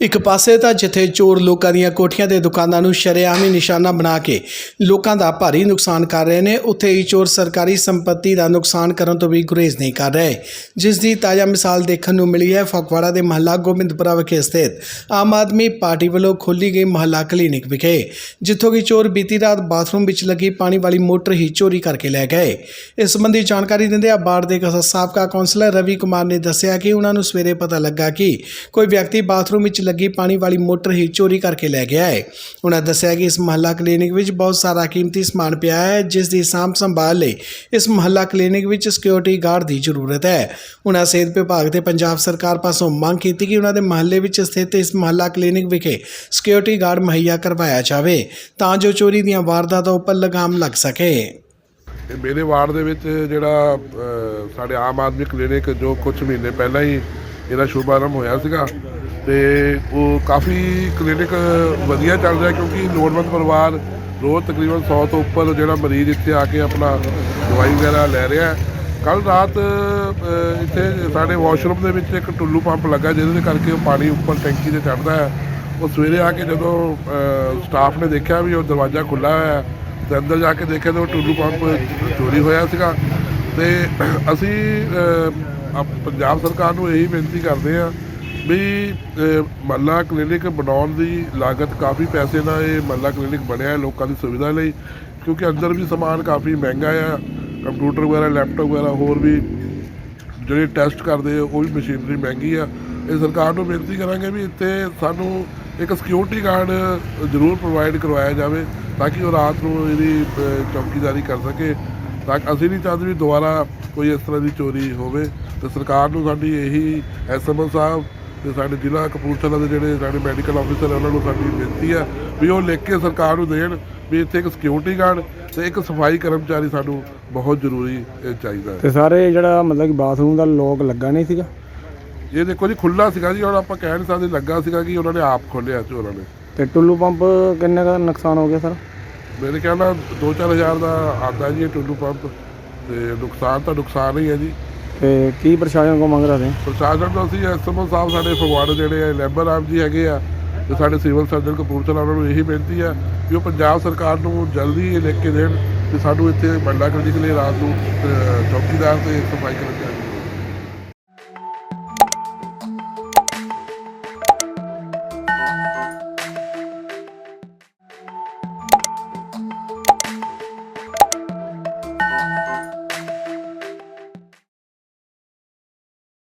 ਇੱਕ ਪਾਸੇ ਤਾਂ ਜਿੱਥੇ ਚੋਰ ਲੋਕਾਂ ਦੀਆਂ ਕੋਠੀਆਂ ਤੇ ਦੁਕਾਨਾਂ ਨੂੰ ਸ਼ਰੇਆਮੀ ਨਿਸ਼ਾਨਾ ਬਣਾ ਕੇ ਲੋਕਾਂ ਦਾ ਭਾਰੀ ਨੁਕਸਾਨ ਕਰ ਰਹੇ ਨੇ, ਉੱਥੇ ਹੀ ਚੋਰ ਸਰਕਾਰੀ ਸੰਪਤੀ ਦਾ ਨੁਕਸਾਨ ਕਰਨ ਤੋਂ ਵੀ ਗੁਰੇਜ਼ ਨਹੀਂ ਕਰ ਰਹੇ। ਜਿਸ ਦੀ ਤਾਜ਼ਾ ਮਿਸਾਲ ਦੇਖਣ ਨੂੰ ਮਿਲੀ ਹੈ, ਫਗਵਾੜਾ ਦੇ ਮਹੱਲਾ ਗੋਬਿੰਦਪੁਰਾ ਵਿਖੇ ਸਥਿਤ ਆਮ ਆਦਮੀ ਪਾਰਟੀ ਵੱਲੋਂ ਖੋਲੀ ਗਈ ਮਹੱਲਾ ਕਲੀਨਿਕ ਵਿਖੇ, ਜਿੱਥੋਂ ਕਿ ਚੋਰ ਬੀਤੀ ਰਾਤ ਬਾਥਰੂਮ ਵਿੱਚ ਲੱਗੀ ਪਾਣੀ ਵਾਲੀ ਮੋਟਰ ਹੀ ਚੋਰੀ ਕਰਕੇ ਲੈ ਗਏ। ਇਸ ਸੰਬੰਧੀ ਜਾਣਕਾਰੀ ਦਿੰਦਿਆਂ ਬਾੜ ਦੇ ਸਾਬਕਾ ਕੌਂਸਲਰ ਰਵੀ ਕੁਮਾਰ ਨੇ ਦੱਸਿਆ ਕਿ ਉਹਨਾਂ ਨੂੰ ਸਵੇਰੇ ਪਤਾ ਲੱਗਾ ਕਿ ਕੋਈ ਵਿਅਕਤੀ ਬਾਥਰੂਮ ਵਿੱਚ ਲੱਗੀ ਪਾਣੀ ਵਾਲੀ ਮੋਟਰ ਹੀ ਚੋਰੀ ਕਰਕੇ ਲੈ ਗਿਆ ਹੈ। ਉਹਨਾਂ ਦੱਸਿਆ ਕਿ ਇਸ ਮਹੱਲਾ ਕਲੀਨਿਕ ਵਿੱਚ ਬਹੁਤ ਸਾਰਾ ਕੀਮਤੀ ਸਮਾਨ ਪਿਆ ਹੈ, ਜਿਸ ਦੀ ਸਾਂਭ ਸੰਭਾਲ ਲਈ ਇਸ ਮਹੱਲਾ ਕਲੀਨਿਕ ਵਿੱਚ ਸਿਕਿਉਰਿਟੀ ਗਾਰਡ ਦੀ ਜ਼ਰੂਰਤ ਹੈ। ਉਹਨਾਂ ਸਿਹਤ ਵਿਭਾਗ ਤੇ ਪੰਜਾਬ ਸਰਕਾਰ ਪਾਸੋਂ ਮੰਗ ਕੀਤੀ ਕਿ ਉਹਨਾਂ ਦੇ ਮਹੱਲੇ ਵਿੱਚ ਸਥਿਤ ਇਸ ਮਹੱਲਾ ਕਲੀਨਿਕ ਵਿਖੇ ਸਿਕਿਉਰਿਟੀ ਗਾਰਡ ਮੁਹੱਈਆ ਕਰਵਾਇਆ ਜਾਵੇ, ਤਾਂ ਜੋ ਚੋਰੀ ਦੀਆਂ ਵਾਰਦਾਤਾਂ ਉੱਪਰ ਲਗਾਮ ਲੱਗ ਸਕੇ। ਇਹ ਮੇਰੇ ਵਾਰਡ ਦੇ ਵਿੱਚ ਜਿਹੜਾ ਸਾਡੇ ਆਮ ਆਦਮੀ ਕਲੀਨਿਕ ਜੋ ਕੁਝ ਮਹੀਨੇ ਪਹਿਲਾਂ ਹੀ ਇਹਦਾ ਸ਼ੁਭਾਰੰਭ ਹੋਇਆ ਸੀਗਾ ਤੇ ਉਹ ਕਾਫੀ ਕਲੀਨਿਕ ਵਧੀਆ ਚੱਲ ਰਿਹਾ ਕਿਉਂਕਿ ਲੋੜਵੰਦ ਪਰਿਵਾਰ ਰੋਜ਼ ਤਕਰੀਬਨ 100 ਤੋਂ ਉੱਪਰ ਜਿਹੜਾ ਮਰੀਜ਼ ਇੱਥੇ ਆ ਕੇ ਆਪਣਾ ਦਵਾਈ ਵਗੈਰਾ ਲੈ ਰਿਹਾ ਕੱਲ ਰਾਤ ਇੱਥੇ ਸਾਡੇ ਵਾਸ਼ਰੂਮ ਦੇ ਵਿੱਚ ਇੱਕ ਟੁੱਲੂ ਪੰਪ ਲੱਗਾ ਜਿਹਦੇ ਕਰਕੇ ਉਹ ਪਾਣੀ ਉੱਪਰ ਟੈਂਕੀ ਤੇ ਚੜਦਾ ਹੈ। ਉਹ ਸਵੇਰੇ ਆ ਕੇ ਜਦੋਂ ਸਟਾਫ ਨੇ ਦੇਖਿਆ ਵੀ ਉਹ ਦਰਵਾਜ਼ਾ ਖੁੱਲਾ ਹੋਇਆ ਹੈ, ਤੇ ਅੰਦਰ ਜਾ ਕੇ ਦੇਖਿਆ ਤਾਂ ਉਹ ਟੁੱਲੂ ਪੰਪ ਚੋਰੀ ਹੋਇਆ ਸੀਗਾ। ਤੇ ਅਸੀਂ ਪੰਜਾਬ ਸਰਕਾਰ ਨੂੰ ਇਹੀ ਬੇਨਤੀ ਕਰਦੇ ਆ ਵੀ ਮਹੱਲਾ ਕਲੀਨਿਕ ਬਣਾਉਣ ਦੀ ਲਾਗਤ ਕਾਫੀ ਪੈਸੇ ਨਾਲ ਇਹ ਮਹੱਲਾ ਕਲੀਨਿਕ ਬਣਿਆ ਹੈ ਲੋਕਾਂ ਦੀ ਸੁਵਿਧਾ ਲਈ, ਕਿਉਂਕਿ ਅੰਦਰ ਵੀ ਸਮਾਨ ਕਾਫੀ ਮਹਿੰਗਾ ਆ, ਕੰਪਿਊਟਰ ਵਗੈਰਾ, ਲੈਪਟਾਪ ਵਗੈਰਾ, ਹੋਰ ਵੀ ਜਿਹੜੇ ਟੈਸਟ ਕਰਦੇ ਆ, ਉਹ ਵੀ ਮਸ਼ੀਨਰੀ ਮਹਿੰਗੀ ਆ। ਇਹ ਸਰਕਾਰ ਨੂੰ ਬੇਨਤੀ ਕਰਾਂਗੇ ਵੀ ਇੱਥੇ ਸਾਨੂੰ ਇੱਕ ਸਿਕਿਉਰਿਟੀ ਗਾਰਡ ਜ਼ਰੂਰ ਪ੍ਰੋਵਾਈਡ ਕਰਵਾਇਆ ਜਾਵੇ, ਤਾਂ ਕਿ ਉਹ ਰਾਤ ਨੂੰ ਇਹਦੀ ਚੌਕੀਦਾਰੀ ਕਰ ਸਕੇ। ਤਾਂ ਅਸੀਂ ਨਹੀਂ ਚਾਹੁੰਦੇ ਵੀ ਦੁਬਾਰਾ ਕੋਈ ਇਸ ਤਰ੍ਹਾਂ ਦੀ ਚੋਰੀ ਹੋਵੇ, ਤੇ ਸਰਕਾਰ ਨੂੰ ਸਾਡੀ ਇਹੀ ਐਸਐਮਓ ਸਾਹਿਬ ਤੇ ਸਾਡੇ ਜ਼ਿਲ੍ਹਾ ਕਪੂਰਥਲਾ ਦੇ ਜਿਹੜੇ ਸਾਡੇ ਮੈਡੀਕਲ ਆਫੀਸਰ ਉਹਨਾਂ ਨੂੰ ਸਾਡੀ ਬੇਨਤੀ ਆ ਵੀ ਉਹ ਲਿਖ ਕੇ ਸਰਕਾਰ ਨੂੰ ਦੇਣ ਵੀ ਇੱਥੇ ਇੱਕ ਸਿਕਿਉਰਿਟੀ ਗਾਰਡ ਤੇ ਇੱਕ ਸਫ਼ਾਈ ਕਰਮਚਾਰੀ ਸਾਨੂੰ ਬਹੁਤ ਜ਼ਰੂਰੀ ਚਾਹੀਦਾ ਹੈ। ਤੇ ਸਾਰੇ ਜਿਹੜਾ ਮਤਲਬ ਕਿ ਬਾਥਰੂਮ ਦਾ ਲੋਕ ਲੱਗਾ ਨਹੀਂ ਸੀਗਾ? ਇਹ ਦੇਖੋ ਜੀ ਖੁੱਲਾ ਸੀਗਾ ਜੀ ਹੁਣ ਆਪਾਂ ਕਹਿ ਨਹੀਂ ਸਕਦੇ ਲੱਗਾ ਸੀਗਾ ਕਿ ਉਹਨਾਂ ਨੇ ਆਪ ਖੋਲਿਆ ਚੋਰਾਂ ਨੇ। ਤੇ ਟੁੱਲੂ ਪੰਪ ਕਿੰਨੇ ਦਾ ਨੁਕਸਾਨ ਹੋ ਗਿਆ ਸਰ? ਮੇਰੇ ਖਿਆਲ ਨਾਲ 2-4000 ਦਾ ਆਉਂਦਾ ਜੀ ਇਹ ਟੁੱਲੂ ਪੰਪ ਤੇ ਨੁਕਸਾਨ ਤਾਂ ਨੁਕਸਾਨ ਹੀ ਹੈ ਜੀ। ਤੇ ਕੀ ਪ੍ਰਸ਼ਾਸਨ ਕੋ ਮੰਗ ਰਹੇ ਨੇ ਪ੍ਰਸ਼ਾਸਨ ਤੋਂ ਅਸੀਂ ਐਸਐਮਓ ਸਾਹਿਬ ਸਾਡੇ ਫਗਵਾੜੇ ਜਿਹੜੇ ਆ ਲੈਬਰ ਆਪ ਜੀ ਹੈਗੇ ਆ, ਤੇ ਸਾਡੇ ਸਿਵਲ ਸਰਜਨ ਕਪੂਰਥਲਾ ਉਹਨਾਂ ਨੂੰ ਇਹੀ ਬੇਨਤੀ ਆ ਕਿ ਉਹ ਪੰਜਾਬ ਸਰਕਾਰ ਨੂੰ ਜਲਦੀ ਇਹ ਲਿਖ ਕੇ ਦੇਣ ਕਿ ਸਾਨੂੰ ਇੱਥੇ ਮੰਡਾ ਕਲੀਨਿਕ ਲਈ ਰਾਤ ਨੂੰ ਚੌਕੀਦਾਰ ਤੇ ਸਫ਼ਾਈ ਕਰਮਚਾਰੀ